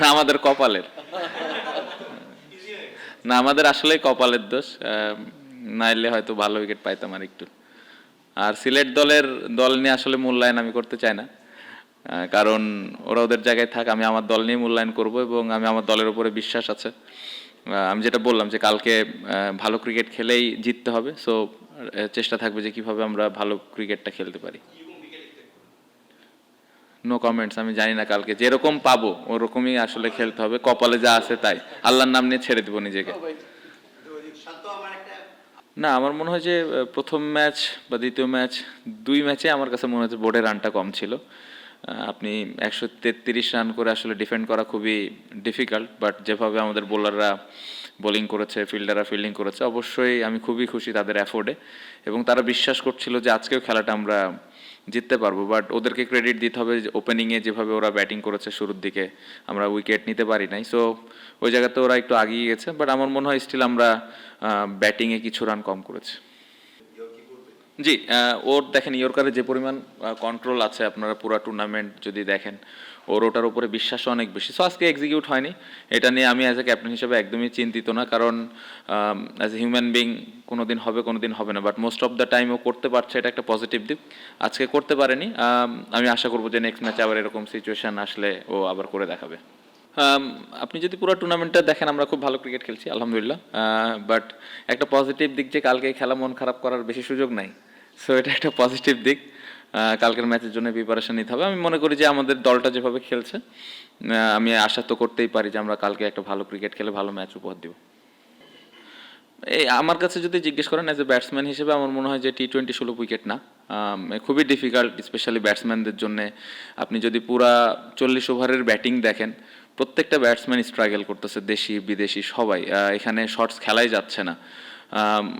না, আমাদের কপালের। না, আমাদের আসলেই কপালের দোষ। নাইলে হয়তো ভালো উইকেট পাইতাম আর একটু। আর সিলেট দলের দল নিয়ে আসলে মূল্যায়ন আমি করতে চাই না। কারণ ওরা ওদের জায়গায় থাক, আমি আমার দল নিয়ে মূল্যায়ন করব এবং আমি আমার দলের উপরে বিশ্বাস আছে। আমি যেটা বললাম যে কালকে ভালো ক্রিকেট খেলেই জিততে হবে। সো চেষ্টা থাকবে যে কীভাবে আমরা ভালো ক্রিকেটটা খেলতে পারি। নো কমেন্টস আমি জানি না কালকে। যেরকম পাবো, ওরকমই আসলে খেলতে হবে। কপালে যা আছে তাই। আল্লাহর নাম নিয়ে ছেড়ে দেবো নিজেকে। না, আমার মনে হয় যে প্রথম ম্যাচ বা দ্বিতীয় ম্যাচ, দুই ম্যাচে আমার কাছে মনে হয় বোর্ডের রানটা কম ছিল। আপনি একশো তেত্রিশ রান করে আসলে ডিফেন্ড করা খুবই ডিফিকাল্ট বাট যেভাবে আমাদের বোলাররা বোলিং করেছে ফিল্ডাররা ফিল্ডিং করেছে, অবশ্যই আমি খুবই খুশি তাদের অ্যাফোর্ডে এবং তারা বিশ্বাস করছিল যে আজকেও খেলাটা আমরা জিততে পারব বাট ওদেরকে ক্রেডিট দিতে হবে যে ওপেনিংয়ে যেভাবে ওরা ব্যাটিং করেছে শুরুর দিকে, আমরা উইকেট নিতে পারি নাই। সো ওই জায়গাতে ওরা একটু আগিয়ে গেছে বাট আমার মনে হয় স্টিল আমরা ব্যাটিংয়ে কিছু রান কম করেছি। জি ওর দেখেন ইয়র্কারে যে পরিমাণ কন্ট্রোল আছে আপনারা পুরো টুর্নামেন্ট যদি দেখেন, ওর ওটার উপরে বিশ্বাস অনেক বেশি। সো আজকে এক্সিকিউট হয়নি। এটা নিয়ে আমি অ্যাজ এ ক্যাপ্টেন হিসেবে একদমই চিন্তিত না, কারণ অ্যাজ এ হিউম্যান বিং কোনো দিন হবে কোনো দিন হবে না। But most of the time ও করতে পারছে, এটা একটা পজিটিভ দিক। আজকে করতে পারেনি, আমি আশা করব যে নেক্সট ম্যাচে আবার এরকম সিচুয়েশন আসলে ও আবার করে দেখাবে। আপনি যদি পুরো টুর্নামেন্টটা দেখেন আমরা খুব ভালো ক্রিকেট খেলছি আলহামদুলিল্লাহ। বাট একটা পজিটিভ দিক যে কালকে খেলা মন খারাপ করার বেশি সুযোগ নাই। সো এটা একটা পজিটিভ দিক। কালকের ম্যাচের জন্য প্রিপারেশন নিতে হবে। আমি মনে করি যে আমাদের দলটা যেভাবে খেলছে আহ, আমি আশা তো করতেই পারি যে আমরা কালকে একটা ভালো ক্রিকেট খেলে ভালো ম্যাচ উপহার দিব। এই আমার কাছে যদি জিজ্ঞেস করেন অ্যাজ এ ব্যাটসম্যান হিসেবে আমার মনে হয় যে টি টোয়েন্টি ষোলো উইকেট না। খুবই ডিফিকাল্ট স্পেশালি ব্যাটসম্যানদের জন্য। আপনি যদি পুরা চল্লিশ ওভারের ব্যাটিং দেখেন প্রত্যেকটা ব্যাটসম্যান স্ট্রাগল করতেছে, দেশি, বিদেশি, সবাই। এখানে শর্টস খেলাই যাচ্ছে না।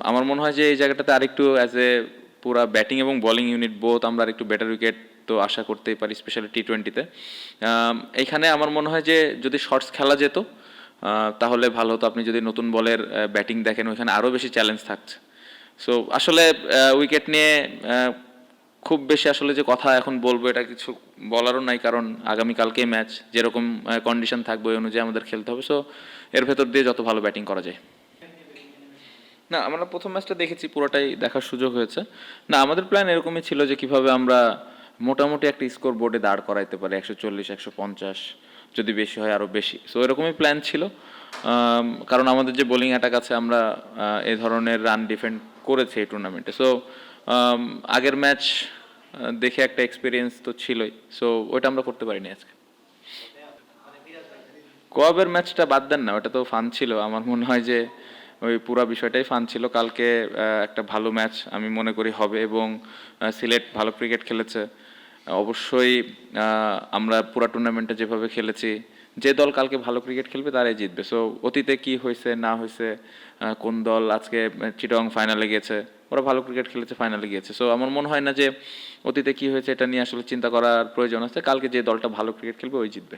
আমার মনে হয় যে এই জায়গাটাতে আরেকটু অ্যাজ এ পুরা ব্যাটিং এবং বোলিং ইউনিট বোথ আমরা আরেকটু বেটার উইকেট তো আশা করতেই পারি স্পেশালি টি টোয়েন্টিতে এইখানে আমার মনে হয় যে যদি শর্টস খেলা যেত তাহলে ভালো হতো। আপনি যদি নতুন বলের ব্যাটিং দেখেন, ওইখানে আরও বেশি চ্যালেঞ্জ থাকছে। সো আসলে উইকেট নিয়ে খুব বেশি আসলে যে কথা এখন বলব এটা কিছু বলারও নাই, কারণ আগামীকালকে ম্যাচ যেরকম কন্ডিশন থাকবে ওই অনুযায়ী আমাদের খেলতে হবে। সো এর ভেতর দিয়ে যত ভালো ব্যাটিং করা যায়। না, আমরা প্রথম ম্যাচটা দেখেছি, পুরোটাই দেখার সুযোগ হয়েছে। না, আমাদের প্ল্যান এরকমই ছিল যে কীভাবে আমরা মোটামুটি একটা স্কোর বোর্ডে দাঁড় করাইতে পারি, একশো চল্লিশ, একশো পঞ্চাশ, যদি বেশি হয় আরও বেশি। সো এরকমই প্ল্যান ছিল। কারণ আমাদের যে বোলিং অ্যাটাক আছে, আমরা এই ধরনের রান ডিফেন্ড করেছি এই টুর্নামেন্টে সো আগের ম্যাচ দেখে একটা এক্সপিরিয়েন্স তো ছিলই সো ওইটা আমরা করতে পারিনি আজকে। কোয়াবের ম্যাচটা বাদ দেন না, ওটা তো ফান ছিল। আমার মনে হয় যে, ওই পুরো বিষয়টাই ফান ছিল। কালকে একটা ভালো ম্যাচ আমি মনে করি হবে এবং সিলেট ভালো ক্রিকেট খেলেছে। অবশ্যই আমরা পুরো টুর্নামেন্টে যেভাবে খেলেছি যে দল কালকে ভালো ক্রিকেট খেলবে তারাই জিতবে। সো অতীতে কি হয়েছে, না হয়েছে কোন দল আজকে চিটং ফাইনালে গেছে ওরা ভালো ক্রিকেট খেলেছে ফাইনালে গিয়েছে। সো আমার মনে হয় না যে অতীতে কি হয়েছে এটা নিয়ে আসলে চিন্তা করার প্রয়োজন আছে। কালকে যে দলটা ভালো ক্রিকেট খেলবে ওই জিতবে।